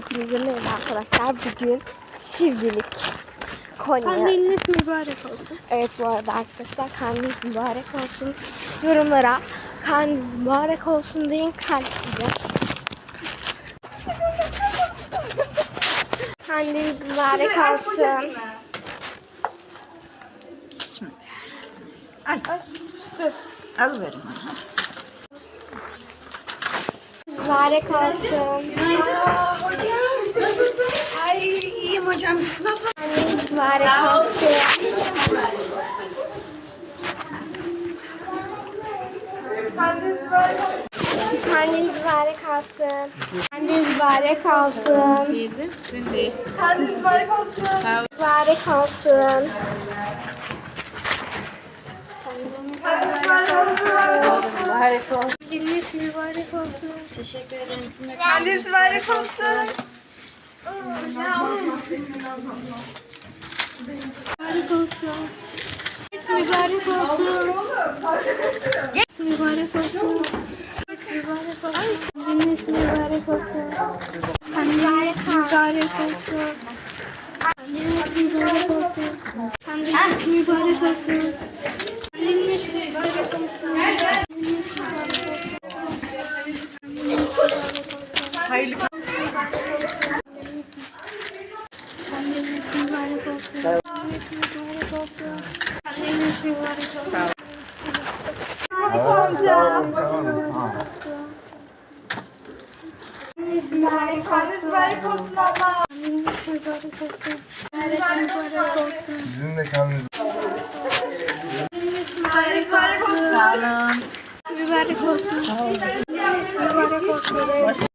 Hepinize merhaba arkadaşlar. Bugün Şivrilik Konya. Kandiliniz mübarek olsun. Evet bu arada arkadaşlar kandiliniz mübarek olsun. Yorumlara kandiliniz mübarek olsun deyin kalp bize. Kandiliniz mübarek olsun. Al, Dur. al verin bana. Mübarek olsun. Ay Mübarek olsun. Kandil mübarek olsun. Kandil mübarek olsun. Kandil mübarek olsun. Kandil mübarek olsun. Mübarek olsun. Mübarek olsun. Diliniz mübarek olsun. Teşekkür ederim. Diliniz mübarek olsun mübarek olsun. Yes mübarek olsun. Yes mübarek olsun. Yes mübarek olsun. Gününüz mübarek olsun. Kandiliniz mübarek olsun. Kandiliniz mübarek olsun. Kandiliniz mübarek olsun. Kandiliniz mübarek olsun. Kandiliniz mübarek olsun. Hayırlı olsun. Kandiliniz mübarek olsun. Kandiliniz mübarek olsun. Kandiliniz mübarek olsun. Kandiliniz mübarek olsun. Kandiliniz mübarek olsun. Sizin de kendiniz Kandiliniz mübarek olsun. Sağ olun. Mübarek olsun. Kandiliniz mübarek olsun.